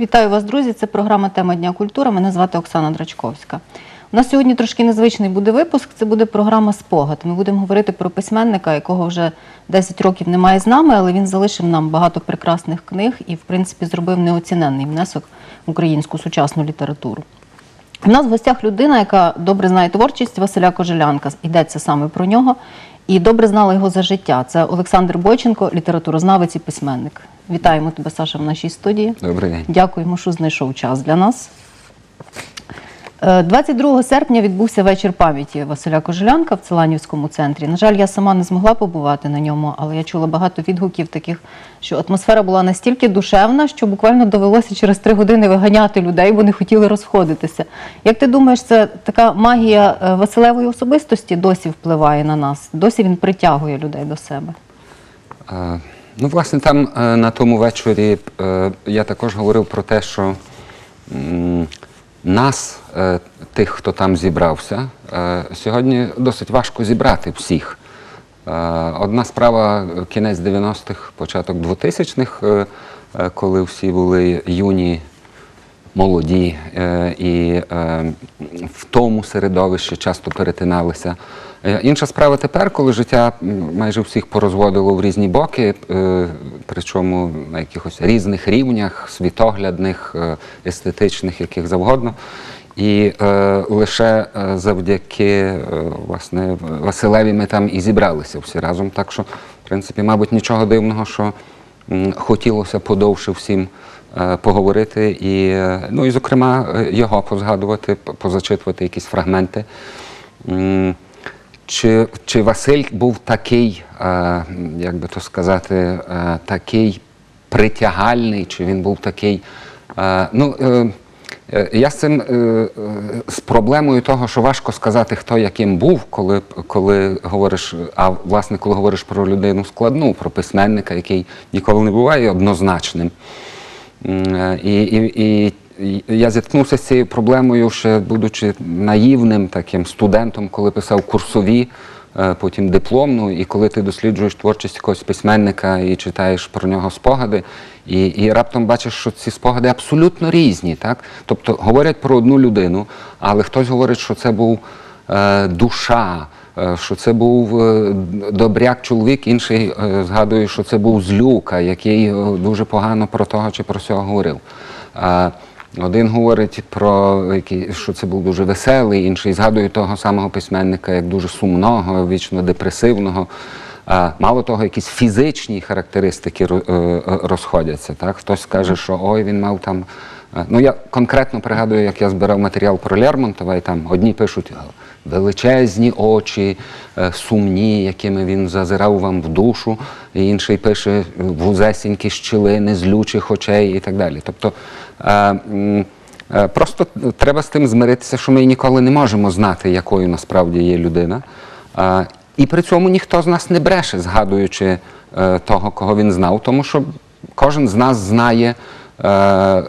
Вітаю вас, друзі. Це програма Тема Дня культури. Мене звати Оксана Драчковська. У нас сьогодні трошки незвичний буде випуск. Це буде програма Спогад. Ми будемо говорити про письменника, якого вже 10 років немає з нами, але він залишив нам багато прекрасних книг і, в принципі, зробив неоціненний внесок в українську сучасну літературу. У нас в гостях людина, яка добре знає творчість Василя Кожелянка. Йдеться саме про нього. І добре знала його за життя. Це Олександр Бойченко, літературознавець і письменник. Вітаємо тебе, Саша, в нашій студії. Добрий день. Дякуємо, що знайшов час для нас. Е, 22 серпня відбувся вечір пам'яті Василя Кожелянка в Целанівському центрі. На жаль, я сама не змогла побувати на ньому, але я чула багато відгуків таких, що атмосфера була настільки душевна, що буквально довелося через три години виганяти людей, бо не хотіли розходитися. Як ти думаєш, це така магія е, Василевої особистості досі впливає на нас? Досі він притягує людей до себе? Е, Ну, власне, там е, на тому вечорі е, я також говорив про те, що нас, е, тих, хто там зібрався, е, сьогодні досить важко зібрати всіх. Е, Одна справа кінець 90-х, початок 2000-х, е, е, коли всі були юні, молоді і в тому середовищі часто перетиналися. Е, Інша справа тепер, коли життя майже всіх порозводило в різні боки, е, причому на якихось різних рівнях, світоглядних, е, естетичних, яких завгодно. І лише завдяки власне Василеві ми там і зібралися всі разом. Так що, в принципі, мабуть, нічого дивного, що хотілося подовше всім поговорити, і, ну, і, зокрема, його позгадувати, позачитувати якісь фрагменти. М, Чи, чи Василь був такий, е, як би то сказати, е, такий притягальний, чи він був такий. Е, ну, е, е, я з цим е, е, з проблемою того, що важко сказати, хто яким був, коли, коли говориш, а власне, коли говориш про людину складну, про письменника, який ніколи не буває однозначним. І, і, і я зіткнувся з цією проблемою, ще будучи наївним таким студентом, коли писав курсові, е, потім дипломну, і коли ти досліджуєш творчість якогось письменника і читаєш про нього спогади, і, і раптом бачиш, що ці спогади абсолютно різні. Так? Тобто говорять про одну людину, але хтось говорить, що це був е, душа. е, Що це був е, добряк чоловік, інший згадує, що це був злюка, який дуже погано про того чи про сього говорив. Один говорить про що це був дуже веселий, інший згадує того самого письменника як дуже сумного, вічно депресивного. А, Мало того, якісь фізичні характеристики е, розходяться. Так? Хтось скаже, що ой, він мав там. е, Ну, я конкретно пригадую, як я збирав матеріал про Лермонтова, і там одні пишуть е, величезні очі, сумні, якими він зазирав вам в душу, і інший пише вузесенькі щілини, злючих очей і так далі. Тобто просто треба з тим змиритися, що ми ніколи не можемо знати, якою насправді є людина. Е, І при цьому ніхто з нас не бреше, згадуючи е, того, кого він знав, тому що кожен з нас знає е, е,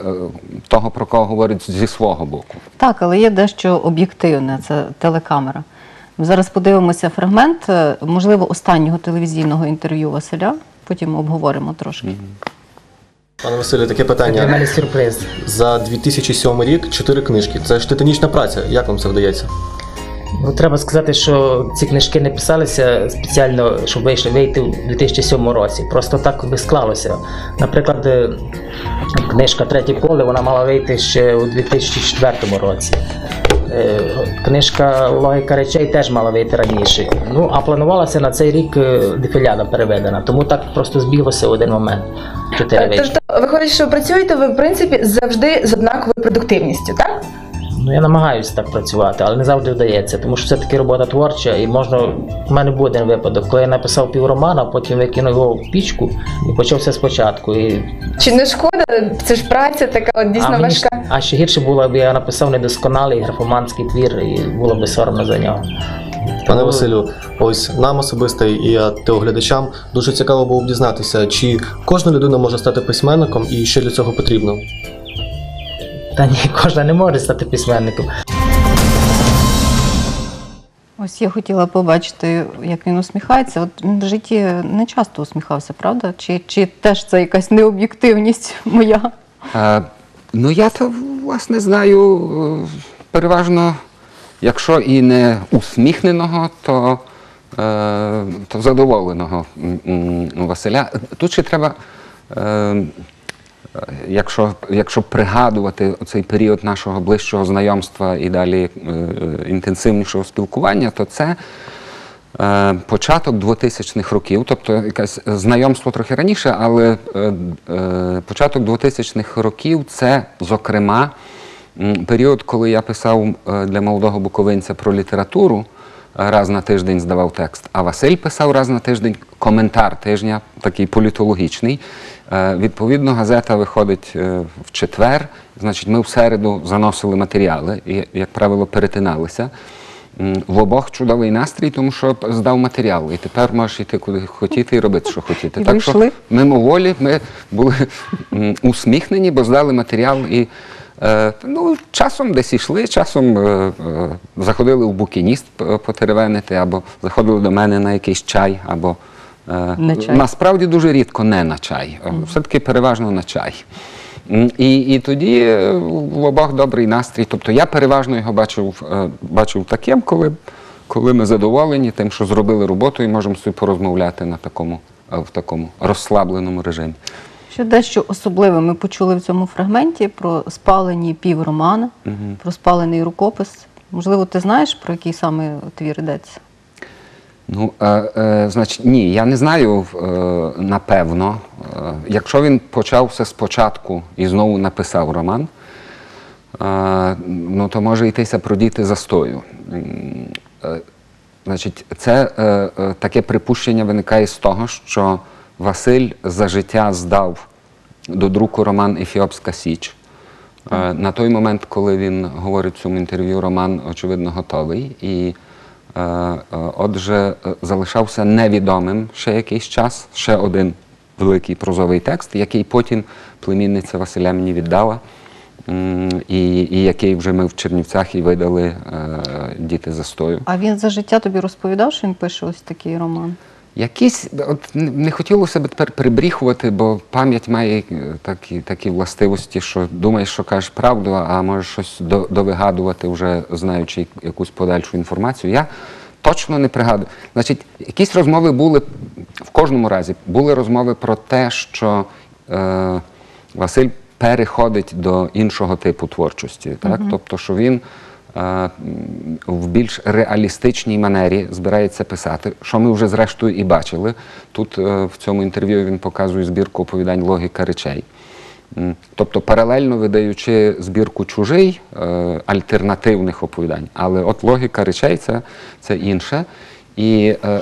того, про кого говорить зі свого боку. Так, але є дещо об'єктивне, це телекамера. Ми зараз подивимося фрагмент, е, можливо, останнього телевізійного інтерв'ю Василя, потім обговоримо трошки. Пане Василю, таке питання. Для мене сюрприз. За 2007 рік чотири книжки. Це ж титанічна праця. Як вам це вдається? Ну, треба сказати, що ці книжки не писалися спеціально, щоб вийшли вийти у 2007 році. Просто так би склалося. Наприклад, е, книжка Третє поле вона мала вийти ще у 2004 році. Е, Книжка Логіка речей теж мала вийти раніше. Ну, а планувалася на цей рік е, дефіляда переведена. Тому так просто збіглося в один момент. Чотири вийшли. Тобто, виходить, що працюєте ви, в принципі, завжди з однаковою продуктивністю, так? Ну, я намагаюся так працювати, але не завжди вдається, тому що це таки робота творча, і можна. У мене був один випадок, коли я написав півромана, потім викинув його в пічку і почався спочатку. І... Чи не шкода? Це ж праця така от дійсно а, мені важка. а ще гірше було, якби я написав недосконалий графоманський твір, і було б соромно за нього. Пане Василю, ось нам особисто і я телеглядачам дуже цікаво було б дізнатися, чи кожна людина може стати письменником і що для цього потрібно. Та ні, кожна не може стати письменником. Ось я хотіла побачити, як він усміхається. От він в житті не часто усміхався, правда? Чи, чи теж це якась необ'єктивність моя? Е, Ну, я то, власне, знаю е, переважно, якщо і не усміхненого, то, е, то задоволеного Василя. Тут ще треба, е, якщо, якщо пригадувати цей період нашого ближчого знайомства і далі е, інтенсивнішого спілкування, то це. Е, Початок 2000-х років, тобто якесь знайомство трохи раніше, але е, початок 2000-х років це, зокрема, період, коли я писав для молодого буковинця про літературу, раз на тиждень здавав текст, а Василь писав раз на тиждень коментар тижня, такий політологічний. Е, Відповідно, газета виходить е, в четвер, значить, ми в середу заносили матеріали і, як правило, перетиналися. В обох чудовий настрій, тому що здав матеріал. І тепер можеш йти куди хотіти і робити, що хотіти. Так що мимоволі ми були усміхнені, бо здали матеріал і. Е, ну, часом десь йшли, часом е, заходили в букініст потеревенити, або заходили до мене на якийсь чай, або На чай. насправді дуже рідко не на чай, е, все-таки переважно на чай. І, і тоді е, в обох добрий настрій. Тобто я переважно його бачив, е, бачив таким, коли, коли ми задоволені тим, що зробили роботу і можемо собі порозмовляти на такому, е, в такому розслабленому режимі. Що дещо особливе ми почули в цьому фрагменті про спалені півромана, про спалений рукопис. Можливо, ти знаєш, про який саме твір йдеться? Ну, е, е, значить, ні, я не знаю е, напевно. Е, якщо він почав все спочатку і знову написав роман, е, ну то може йтися про діти застою. Е, Значить, це е, е, таке припущення виникає з того, що Василь за життя здав до друку роман Ефіопська Січ. Е, На той момент, коли він говорить в цьому інтерв'ю, роман, очевидно, готовий. І, отже, е, залишався невідомим ще якийсь час, ще один великий прозовий текст, який потім племінниця Василя мені віддала, і, і який вже ми в Чернівцях і видали е, діти застою. А він за життя тобі розповідав, що він пише ось такий роман. Якісь, от не- хотілося б тепер прибріхувати, бо пам'ять має е, такі, такі властивості, що думаєш, що кажеш правду, а можеш щось до- довигадувати, вже знаючи якусь подальшу інформацію. Я точно не пригадую. Значить, якісь розмови були в кожному разі, були розмови про те, що е, Василь переходить до іншого типу творчості. Так? Тобто, що він в більш реалістичній манері збирається писати, що ми вже зрештою і бачили. Тут е, в цьому інтерв'ю він показує збірку оповідань Логіка речей. Тобто паралельно видаючи збірку чужий е, альтернативних оповідань, але от логіка речей це, інше. І е,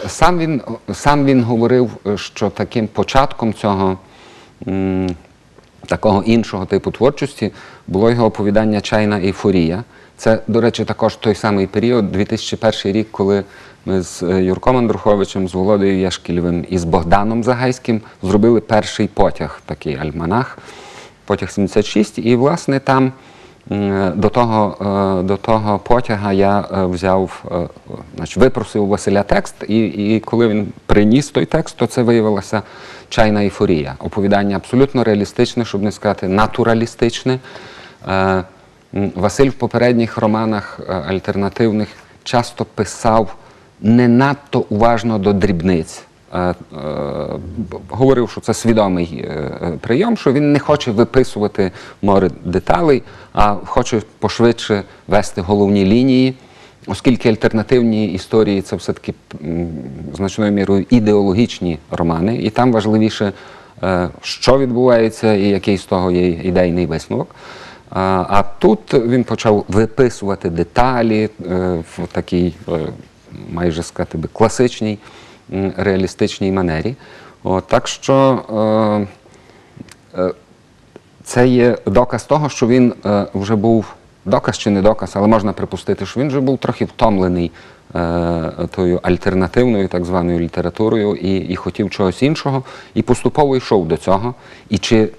сам, він, говорив, що таким початком цього такого іншого типу творчості було його оповідання Чайна ейфорія. Це, до речі, також той самий період, 2001 рік, коли ми з е, Юрком Андруховичем, з Володою Яшкільовим і з Богданом Загайським зробили перший потяг, такий альманах, потяг 76. І, власне, там до того, е, до того потяга я е, взяв, е, значить, випросив Василя текст, і, і коли він приніс той текст, то це виявилося чайна ейфорія. Оповідання абсолютно реалістичне, щоб не сказати натуралістичне. Василь в попередніх романах е, альтернативних часто писав не надто уважно до дрібниць. Е, е, Говорив, що це свідомий прийом, що він не хоче виписувати море деталей, а хоче пошвидше вести головні лінії, оскільки альтернативні історії це все-таки значною мірою ідеологічні романи, і там важливіше, що відбувається і який з того є ідейний висновок. А, тут він почав виписувати деталі е, в такій, е, майже сказати би, класичній реалістичній манері. От, так що е, це є доказ того, що він вже був доказ чи не доказ, але можна припустити, що він вже був трохи втомлений тою альтернативною так званою літературою і, і хотів чогось іншого, і поступово йшов до цього. І чи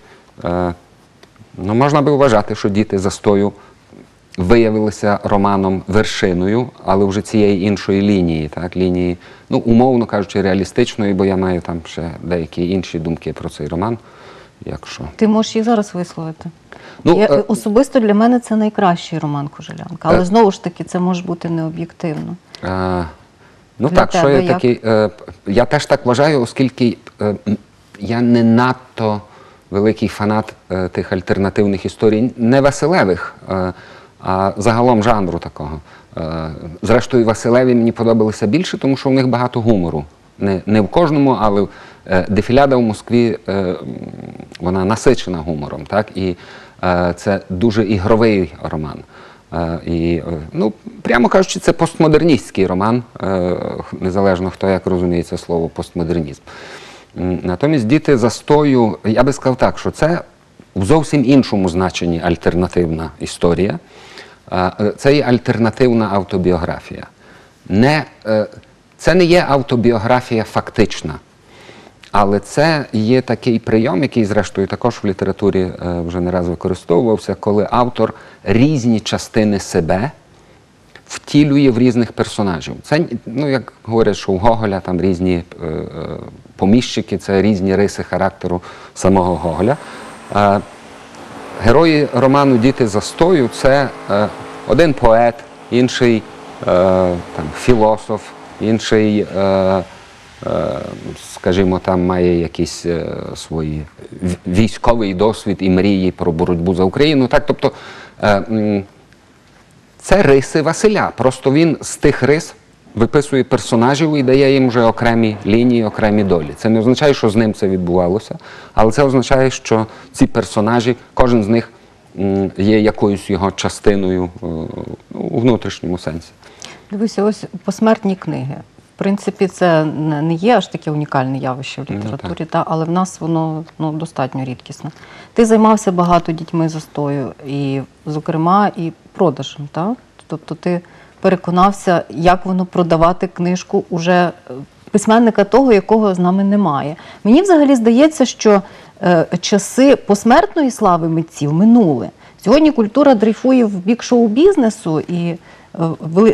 ну, можна би вважати, що діти застою виявилися романом вершиною, але вже цієї іншої лінії, так, лінії, ну, умовно кажучи, реалістичної, бо я маю там ще деякі інші думки про цей роман. Якщо Ти можеш їх зараз висловити. Ну, Я, е, особисто для мене це найкращий роман Кожелянка, але Е. знову ж таки це може бути не об'єктивно. Е, ну Для так, що я як? такий. Е, я теж так вважаю, оскільки е, я не надто великий фанат е, тих альтернативних історій, не Василевих, е, а загалом жанру такого. Е, зрештою, Василеві мені подобалися більше, тому що в них багато гумору. Не, в кожному, але дефіляда в Москві вона насичена гумором. І це дуже ігровий роман. Ну, прямо кажучи, це постмодерністський роман, незалежно хто як розуміє це слово постмодернізм. Натомість діти застою, я би сказав так, що це в зовсім іншому значенні альтернативна історія. Е, Це є альтернативна автобіографія. Не, е, це не є автобіографія фактична. Але це є такий прийом, який, зрештою, також в літературі е, вже не раз використовувався, коли автор різні частини себе втілює в різних персонажів. Це, ну, як говорять, що у Гоголя там різні поміщики, це різні риси характеру самого Гоголя. Е, Герої роману Діти застою це е, один поет, інший е, там, філософ, інший, скажімо, там має якісь свої військовий досвід і мрії про боротьбу за Україну. Так, тобто це риси Василя. Просто він з тих рис виписує персонажів і дає їм вже окремі лінії, окремі долі. Це не означає, що з ним це відбувалося, але це означає, що ці персонажі, кожен з них є якоюсь його частиною е, ну, у внутрішньому сенсі. Дивися, ось посмертні книги. В принципі, це не є аж таке унікальне явище в Ну, літературі, та, але в нас воно ну, достатньо рідкісне. Ти займався багато дітьми застою, і, зокрема, і продажем. Та? Тобто ти переконався, як воно продавати книжку уже е, письменника того, якого з нами немає. Мені взагалі здається, що е, часи посмертної слави митців минули. Сьогодні культура дрейфує в бік шоу-бізнесу, і е,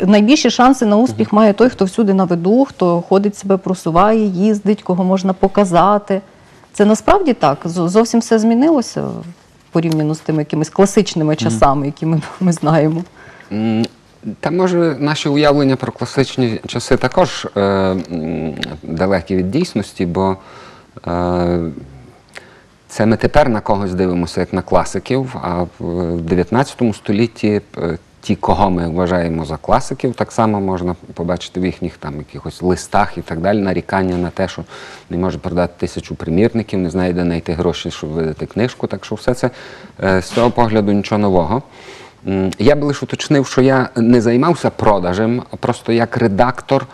найбільші шанси на успіх має той, хто всюди на виду, хто ходить себе просуває, їздить, кого можна показати. Це насправді так. Зовсім все змінилося порівняно з тими якимись класичними часами, які ми, ми знаємо. Та може наші уявлення про класичні часи також е, далекі від дійсності, бо е, це ми тепер на когось дивимося як на класиків, а в 19 столітті е, ті, кого ми вважаємо за класиків, так само можна побачити в їхніх там якихось листах і так далі, нарікання на те, що не може продати тисячу примірників, не знає, де знайти гроші, щоб видати книжку. Так що все це е, з цього погляду нічого нового. Я би лише уточнив, що я не займався продажем, а просто як редактор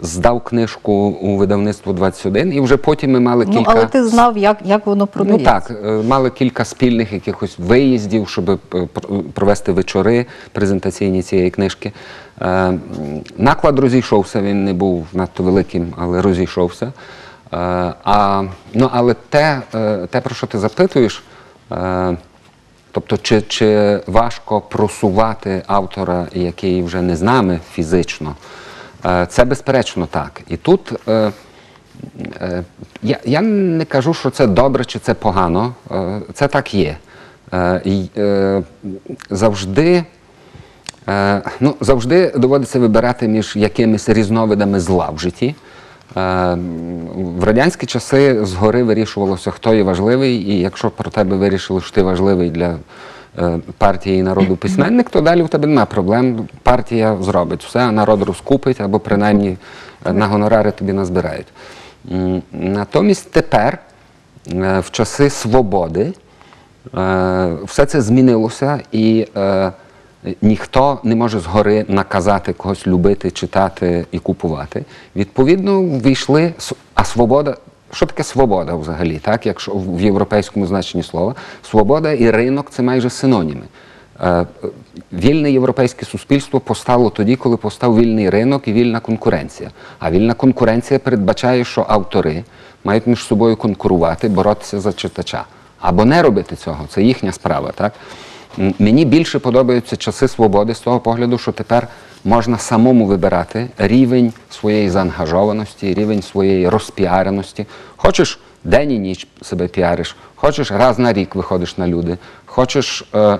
здав книжку у видавництво 21, і вже потім ми мали кілька. Ну, але ти знав, як, як воно Ну так, е, мали кілька спільних якихось виїздів, щоб е, провести вечори презентаційні цієї книжки. Е, Наклад розійшовся, він не був надто великим, але розійшовся. Е, А, ну, але те, е, те, про що ти запитуєш, е, тобто, чи, чи важко просувати автора, який вже не з нами фізично, е, це безперечно так. І тут. е, Е, Я, не кажу, що це добре чи це погано. Це так є. Завжди, ну, завжди доводиться вибирати між якимись різновидами зла в житті. Е, В радянські часи згори вирішувалося, хто є важливий, і якщо про тебе вирішили, що ти важливий для е, партії і народу письменник, то далі у тебе немає проблем. Партія зробить все, а народ розкупить або принаймні е, на гонорари тобі назбирають. Натомість тепер, в часи свободи, все це змінилося і ніхто не може згори наказати когось любити, читати і купувати. Відповідно, війшли, а свобода. Що таке свобода взагалі? Так, якщо в європейському значенні слова, свобода і ринок це майже синоніми. Е, Вільне європейське суспільство постало тоді, коли постав вільний ринок і вільна конкуренція. А вільна конкуренція передбачає, що автори мають між собою конкурувати, боротися за читача. Або не робити цього, це їхня справа. Так? Мені більше подобаються часи свободи з того погляду, що тепер можна самому вибирати рівень своєї заангажованості, рівень своєї розпіареності. Хочеш день і ніч себе піариш, хочеш раз на рік виходиш на люди, хочеш е, е,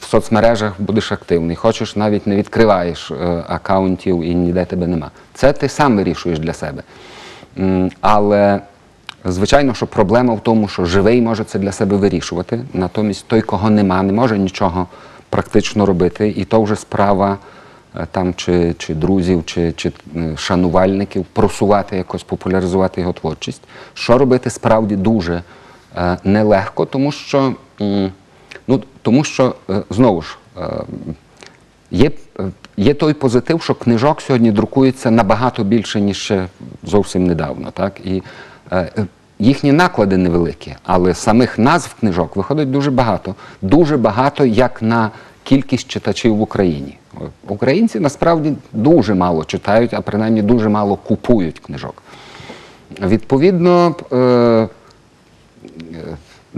в соцмережах будеш активний, хочеш навіть не відкриваєш е, акаунтів і ніде тебе нема. Це ти сам вирішуєш для себе. Але звичайно, що проблема в тому, що живий може це для себе вирішувати. Натомість той, кого нема, не може нічого практично робити, і то вже справа е, там чи, чи друзів, чи, чи е, шанувальників просувати якось, популяризувати його творчість. Що робити справді дуже е, нелегко, тому що, ну, тому що знову ж. Є, є той позитив, що книжок сьогодні друкується набагато більше, ніж ще зовсім недавно. Так? І їхні наклади невеликі, але самих назв книжок виходить дуже багато. Дуже багато як на кількість читачів в Україні. Українці насправді дуже мало читають, а принаймні дуже мало купують книжок. Відповідно, е,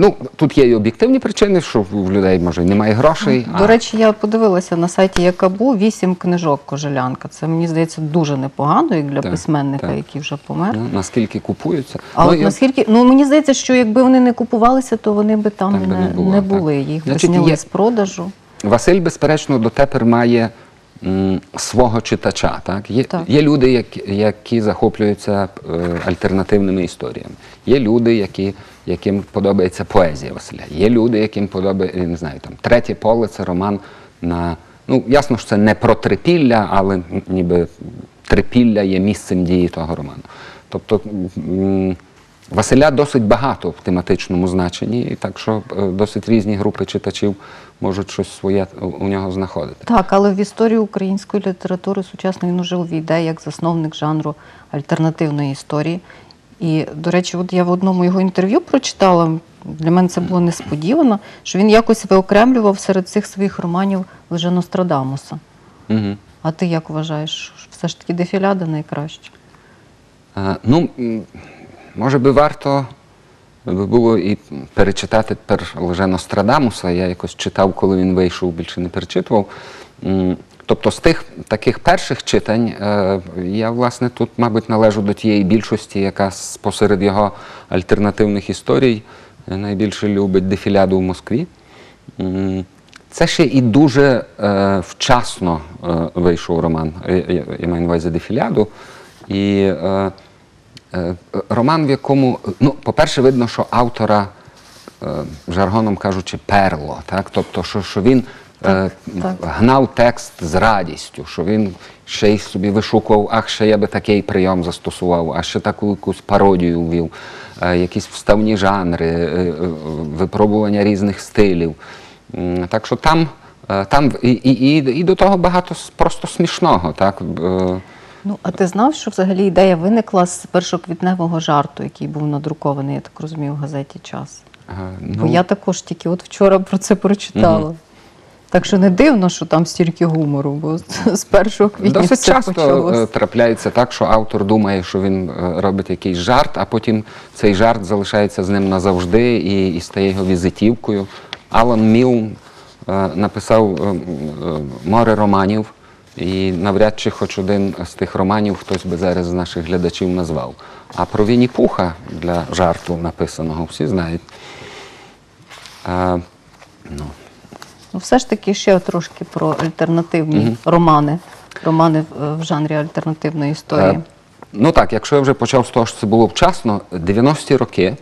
ну, тут є і об'єктивні причини, що в людей може немає грошей. До речі, я подивилася на сайті Якабу вісім книжок Кожелянка. Це мені здається дуже непогано, як для Так, письменника, так. який вже помер. Ну, наскільки купуються. А ну, от я- наскільки ну мені здається, що якби вони не купувалися, то вони би там Так не, не було, не були. Їх би Значить, зняли є- з продажу. Василь, безперечно, дотепер має свого читача. Так? Є, Так. є люди, які, які захоплюються е, альтернативними історіями. Є люди, які, яким подобається поезія Василя. Є люди, яким подобається, не знаю, там, третє поле це роман на. Ну, ясно, що це не про трипілля, але ніби трипілля є місцем дії того роману. Тобто Василя досить багато в тематичному значенні, і так що е, досить різні групи читачів можуть щось своє у- нього знаходити. Так, але в історію української літератури сучасно він уже увійде як засновник жанру альтернативної історії. І, до речі, от я в одному його інтерв'ю прочитала, для мене це було несподівано, що він якось виокремлював серед цих своїх романів лише Нострадамуса. Угу. А ти як вважаєш, все ж таки дефіляда найкраще? Е, ну, може би варто би було і перечитати тепер лише Нострадамуса. Я якось читав, коли він вийшов, більше не перечитував. Тобто з тих таких перших читань е, я, власне, тут, мабуть, належу до тієї більшості, яка посеред його альтернативних історій е, найбільше любить дефіляду в Москві. Це ще і дуже е, вчасно вийшов роман. Я, маю на увазі дефіляду. І роман, в якому, ну, по-перше, видно, що автора, жаргоном кажучи, перло. Так? Тобто, що, що він е, так. гнав текст з радістю, що він ще й собі вишукував, ах, ще я би такий прийом застосував, а ще таку якусь пародію ввів, е, якісь вставні жанри, е, випробування різних стилів. Так що там, там і, і, і, до того багато просто смішного. Так? Ну, а ти знав, що взагалі ідея виникла з першоквітневого жарту, який був надрукований, я так розумію, в газеті Час? е, Бо я також тільки от вчора про це прочитала. Так що не дивно, що там стільки гумору, бо з- 1 квітня Досить все часто е, почалося. трапляється так, що автор думає, що він е, робить якийсь жарт, а потім цей жарт залишається з ним назавжди і, і стає його візитівкою. Алан Мілн е, написав е, море романів, і навряд чи хоч один з тих романів хтось би зараз з наших глядачів назвав. А про Вінні Пуха для жарту написаного всі знають. Е, ну, Ну, все ж таки ще трошки про альтернативні романи. Романи в, в жанрі альтернативної історії. Е, Ну так, якщо я вже почав з того, що це було вчасно, 90-ті роки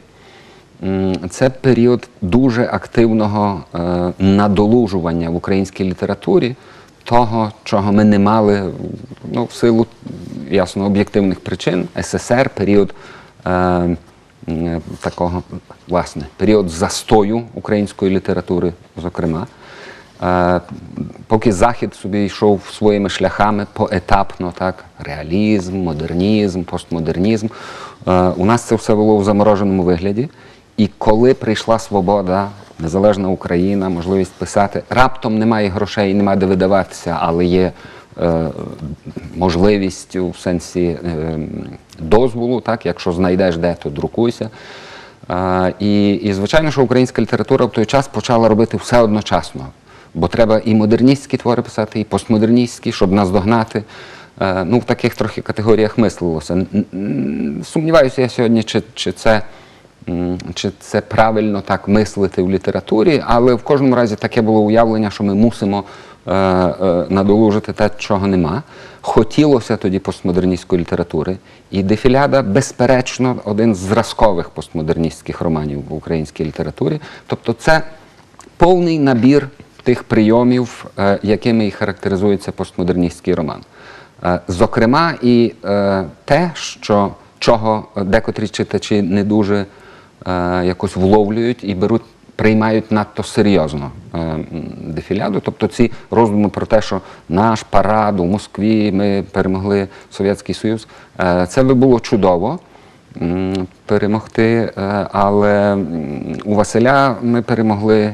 м, це період дуже активного е, надолужування в українській літературі того, чого ми не мали ну, в силу ясно об'єктивних причин. СССР, період е, м, такого, власне, період застою української літератури, зокрема. Поки Захід собі йшов своїми шляхами поетапно, так, реалізм, модернізм, постмодернізм, е, у нас це все було в замороженому вигляді. І коли прийшла свобода, незалежна Україна, можливість писати, раптом немає грошей, немає де видаватися, але є е, можливість у сенсі е, дозволу, так, якщо знайдеш де, то друкуйся. Е, і, і звичайно, що українська література в той час почала робити все одночасно. Бо треба і модерністські твори писати, і постмодерністські, щоб наздогнати е, ну, в таких трохи категоріях мислилося. Сумніваюся я сьогодні, чи, чи, це, чи це правильно так мислити в літературі, але в кожному разі таке було уявлення, що ми мусимо е, е, надолужити те, чого нема. Хотілося тоді постмодерністської літератури, і дефіляда, безперечно, один з зразкових постмодерністських романів в українській літературі. Тобто, це повний набір тих прийомів, е, якими і характеризується постмодерністський роман. Е, Зокрема, і е, те, що чого декотрі читачі не дуже якось вловлюють і беруть, приймають надто серйозно дефіляду. Тобто ці роздуми про те, що наш парад у Москві, ми перемогли Совєтський Союз, це би було чудово перемогти, але у Василя ми перемогли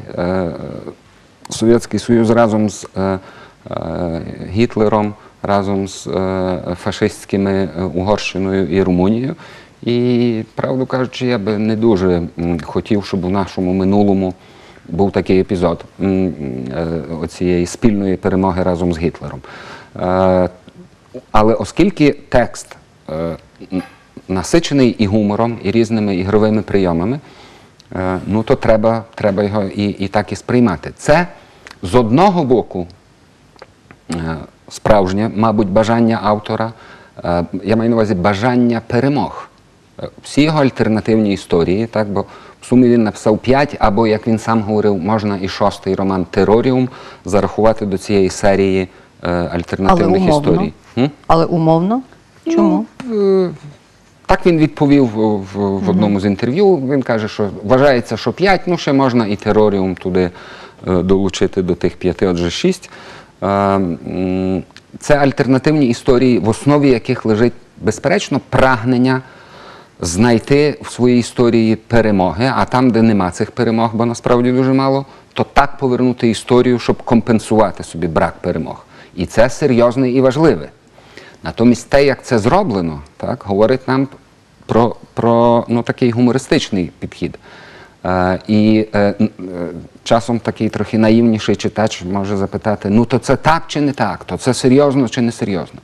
Совєтський Союз разом з е, е, Гітлером, разом з е, фашистськими Угорщиною і Румунією. І, правду кажучи, я би не дуже хотів, щоб у нашому минулому був такий епізод оцієї спільної перемоги разом з Гітлером. Але оскільки текст насичений і гумором, і різними ігровими прийомами, ну то треба, треба його і, і так і сприймати. Це з одного боку е, справжнє, мабуть, бажання автора, е, я маю на увазі бажання перемог. Е, Всі його альтернативні історії, так, бо в сумі він написав п'ять, або, як він сам говорив, можна і шостий роман Тероріум зарахувати до цієї серії е, альтернативних Але умовно. історій. М? Але умовно. Чому? Е, Так він відповів в, в, одному з інтерв'ю. Він каже, що вважається, що 5, ну ще можна і тероріум туди е, долучити до тих п'яти, отже, шість. Е, Це альтернативні історії, в основі яких лежить, безперечно, прагнення знайти в своїй історії перемоги, а там, де нема цих перемог, бо насправді дуже мало, то так повернути історію, щоб компенсувати собі брак перемог. І це серйозне і важливе. Натомість те, як це зроблено, так, говорить нам про, про ну, такий гумористичний підхід. Е, і е, е, часом такий трохи наївніший читач може запитати: ну то це так чи не так, то це серйозно чи не серйозно.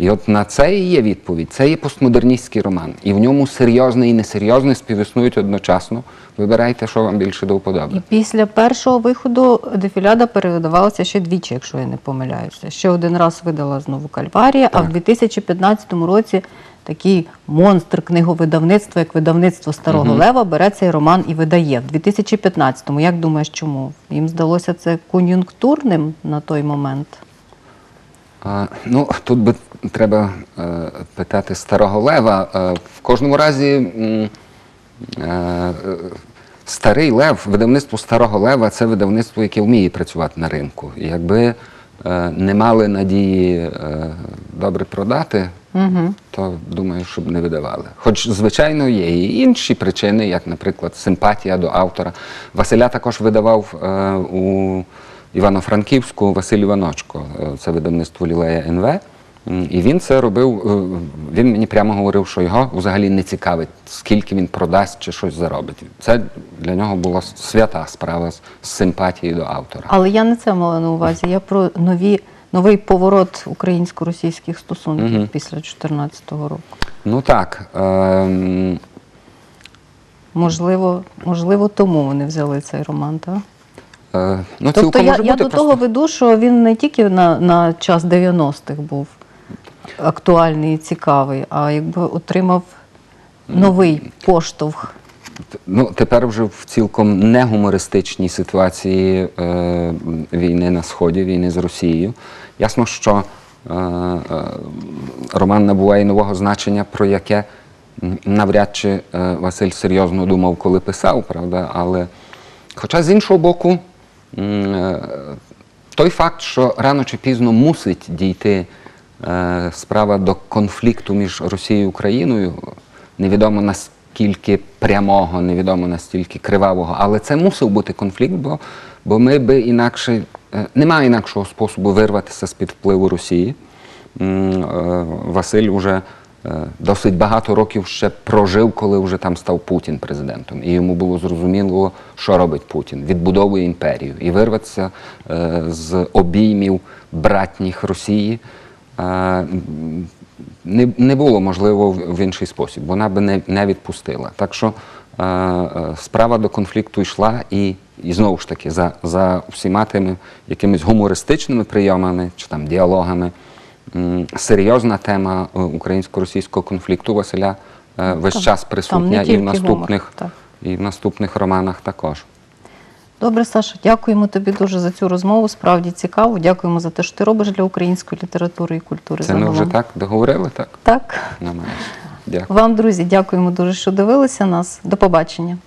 І от на це і є відповідь. Це є постмодерністський роман. І в ньому серйозне і несерйозне співіснують одночасно. Вибирайте, що вам більше до вподоби. І після першого виходу дефіляда перевидавалася ще двічі, якщо я не помиляюся. Ще один раз видала знову Кальварія, а в 2015 році такий монстр книговидавництва, як видавництво Старого Лева, бере цей роман і видає. В 2015-му. Як думаєш, чому? Їм здалося це кон'юнктурним на той момент? А, ну, тут би треба е, питати старого лева. Е, в кожному разі е, е, старий лев, видавництво старого лева це видавництво, яке вміє працювати на ринку. І Якби е, не мали надії е, добре продати, то думаю, щоб не видавали. Хоч, звичайно, є і інші причини, як, наприклад, симпатія до автора. Василя також видавав е, у Івано-Франківську Василь Іваночко, е, це видавництво Лілея НВ. І він це робив, е, він мені прямо говорив, що його взагалі не цікавить, скільки він продасть чи щось заробить. Це для нього була свята справа з симпатією до автора. Але я не це мала на увазі. Я про нові, новий поворот українсько-російських стосунків після 2014 року. Ну так. Е, Можливо, можливо, тому вони взяли цей роман, так? Е, ну, Тобто цілком я, може я бути до просто. того веду, що він не тільки на, на час 90-х був актуальний і цікавий, а якби отримав новий поштовх. Ну, тепер вже в цілком негумористичній ситуації е, війни на Сході, війни з Росією. Ясно, що е, е, роман набуває нового значення, про яке навряд чи е, Василь серйозно думав, коли писав, правда? Але, хоча з іншого боку, той факт, що рано чи пізно мусить дійти е, справа до конфлікту між Росією і Україною, невідомо наскільки прямого, невідомо настільки кривавого, але це мусив бути конфлікт, бо, бо ми би інакше е, немає інакшого способу вирватися з-під впливу Росії. Е, Василь вже е, досить багато років ще прожив, коли вже там став Путін президентом. І йому було зрозуміло, що робить Путін. Відбудовує імперію. І вирватися е, з обіймів братніх Росії. е, не, було можливо в, інший спосіб. Вона би не, не відпустила. Так що е, е, справа до конфлікту йшла і, і знову ж таки за, за всіма тими якимись гумористичними прийомами чи там діалогами. Серйозна тема е, українсько-російського конфлікту Василя е, весь Так, час присутня і в наступних, гумор, і в наступних романах також. Добре, Саша, дякуємо тобі дуже за цю розмову. Справді цікаво. Дякуємо за те, що ти робиш для української літератури і культури. Це ми вже так договорили, так? Так. Дякую. Вам, друзі, дякуємо дуже, що дивилися нас. До побачення.